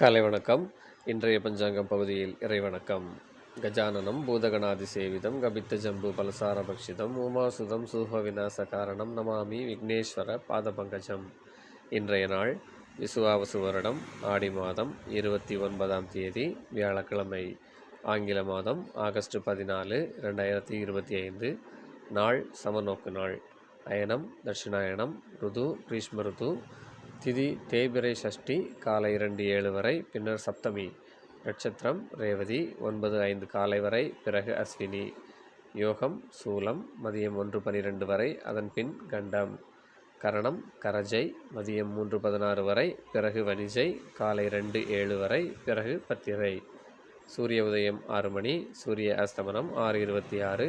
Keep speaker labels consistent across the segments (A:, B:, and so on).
A: காலை வணக்கம். இன்றைய பஞ்சாங்கம் பகுதியில் இறைவணக்கம். கஜானனம் பூதகணாதி சேவிதம் கபித்த ஜம்பு பலசார பக்ஷிதம் உமாசுதம் சூஹ விநாச காரணம் நமாமி விக்னேஸ்வர பாதபங்கஜம் இன்றைய நாள் விசுவாவசு வருடம் ஆடி மாதம் இருபத்தி ஒன்பதாம் தேதி வியாழக்கிழமை. ஆங்கில மாதம் ஆகஸ்ட் பதினாலு ரெண்டாயிரத்தி இருபத்தி ஐந்து நாள் சமநோக்கு நாள். அயனம் தட்சிணாயனம் ருது கிரீஷ்ம ருது திதி தேய்பிரை சஷ்டி காலை இரண்டு ஏழு வரை பின்னர் சப்தமி நட்சத்திரம் ரேவதி ஒன்பது ஐந்து காலை வரை பிறகு அஸ்வினி. யோகம் சூலம் மதியம் ஒன்று பனிரெண்டு வரை அதன் பின் கண்டம். கரணம் கரஜை மதியம் மூன்று பதினாறு வரை பிறகு வணிஜை காலை ரெண்டு ஏழு வரை பிறகு பத்திரை. சூரிய உதயம் ஆறு மணி சூரிய அஸ்தமனம் ஆறு இருபத்தி ஆறு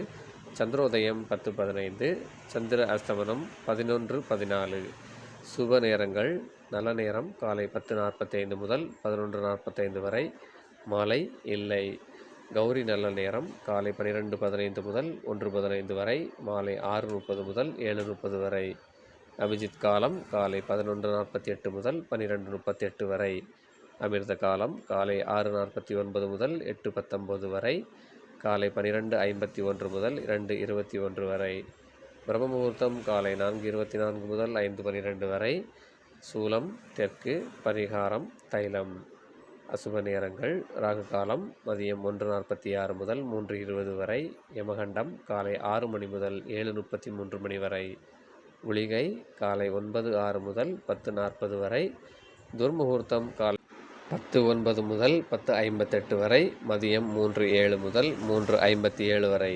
A: சந்திரோதயம் பத்து பதினைந்து சந்திர அஸ்தமனம் பதினொன்று பதினாலு. சுப நேரங்கள். நல்ல நேரம். காலை பத்து நாற்பத்தைந்து முதல் பதினொன்று நாற்பத்தைந்து வரை மாலை இல்லை. கௌரி நல்ல நேரம். காலை பன்னிரெண்டு பதினைந்து முதல் ஒன்று பதினைந்து வரை மாலை ஆறு முப்பது முதல் ஏழு முப்பது வரை. அபிஜித் காலம் காலை பதினொன்று நாற்பத்தி எட்டு முதல் பன்னிரெண்டு முப்பத்தி எட்டு வரை. அமிர்த காலம் காலை ஆறு நாற்பத்தி ஒன்பது முதல் எட்டு பத்தொம்போது வரை. காலை பன்னிரெண்டு ஐம்பத்தி ஒன்று முதல் இரண்டு இருபத்தி ஒன்று வரை. பிரம்ம முகூர்த்தம் காலை நான்கு இருபத்தி நான்கு முதல் ஐந்து பன்னிரெண்டு வரை. சூலம் தெற்கு பரிகாரம் தைலம். அசுப நேரங்கள் ராகு காலம் மதியம் ஒன்று நாற்பத்தி ஆறு முதல் மூன்று இருபது வரை. யமகண்டம் காலை ஆறு மணி முதல் ஏழு முப்பத்தி மூன்று மணி வரை. உளிகை காலை ஒன்பது ஆறு முதல் பத்து நாற்பது வரை. துர்முகூர்த்தம் காலை பத்து ஒன்பது முதல் பத்து ஐம்பத்தெட்டு வரை. மதியம் மூன்று ஏழு முதல் மூன்று ஐம்பத்தி ஏழு வரை.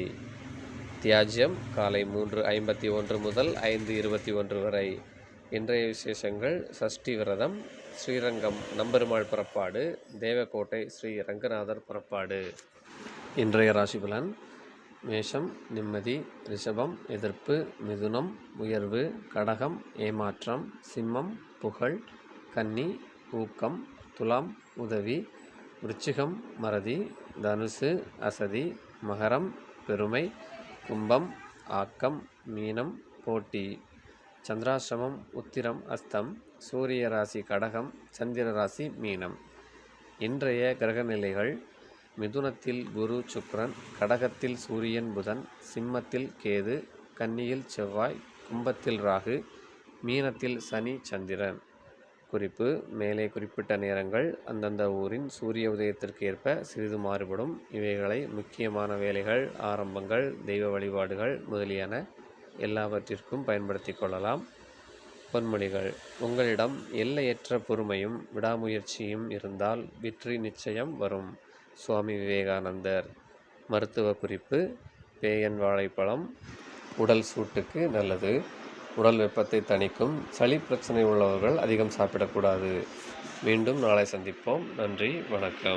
A: தியாஜ்யம் காலை மூன்று ஐம்பத்தி ஒன்று முதல் ஐந்து இருபத்தி ஒன்று வரை. இன்றைய விசேஷங்கள் சஷ்டி விரதம் ஸ்ரீரங்கம் நம்பெருமாள் புறப்பாடு தேவக்கோட்டை ஸ்ரீ ரங்கநாதர் புறப்பாடு. இன்றைய ராசிபலன் மேஷம் நிம்மதி ரிஷபம் எதிர்ப்பு மிதுனம் உயர்வு கடகம் ஏமாற்றம் சிம்மம் புகழ் கன்னி ஊக்கம் துலாம் உதவி விருச்சிகம் மறதி தனுசு அசதி மகரம் பெருமை கும்பம் ஆக்கம் மீனம் போட்டி. சந்திராசிரமம் உத்திரம் அஸ்தம். சூரிய ராசி கடகம். சந்திர ராசி மீனம். இன்றைய கிரகநிலைகள் மிதுனத்தில் குரு சுக்ரன் கடகத்தில் சூரியன் புதன் சிம்மத்தில் கேது கன்னியில் செவ்வாய் கும்பத்தில் ராகு மீனத்தில் சனி சந்திரன். குறிப்பு. மேலே குறிப்பிட்ட நேரங்கள் அந்தந்த ஊரின் சூரிய உதயத்திற்கு ஏற்ப சிறிது மாறுபடும். இவைகளை முக்கியமான வேலைகள் ஆரம்பங்கள் தெய்வ வழிபாடுகள் முதலியன எல்லாவற்றிற்கும் பயன்படுத்தி கொள்ளலாம். பொன்மொழிகள் உங்களிடம் எல்லையற்ற பொறுமையும் விடாமுயற்சியும் இருந்தால் வெற்றி நிச்சயம் வரும். சுவாமி விவேகானந்தர். மருத்துவ குறிப்பு. பேயன் வாழைப்பழம். உடல் சூட்டுக்கு நல்லது. உடல் வெப்பத்தை தணிக்கும் சளி பிரச்சனை உள்ளவர்கள் அதிகம் சாப்பிடக்கூடாது. மீண்டும் நாளை சந்திப்போம். நன்றி. வணக்கம்.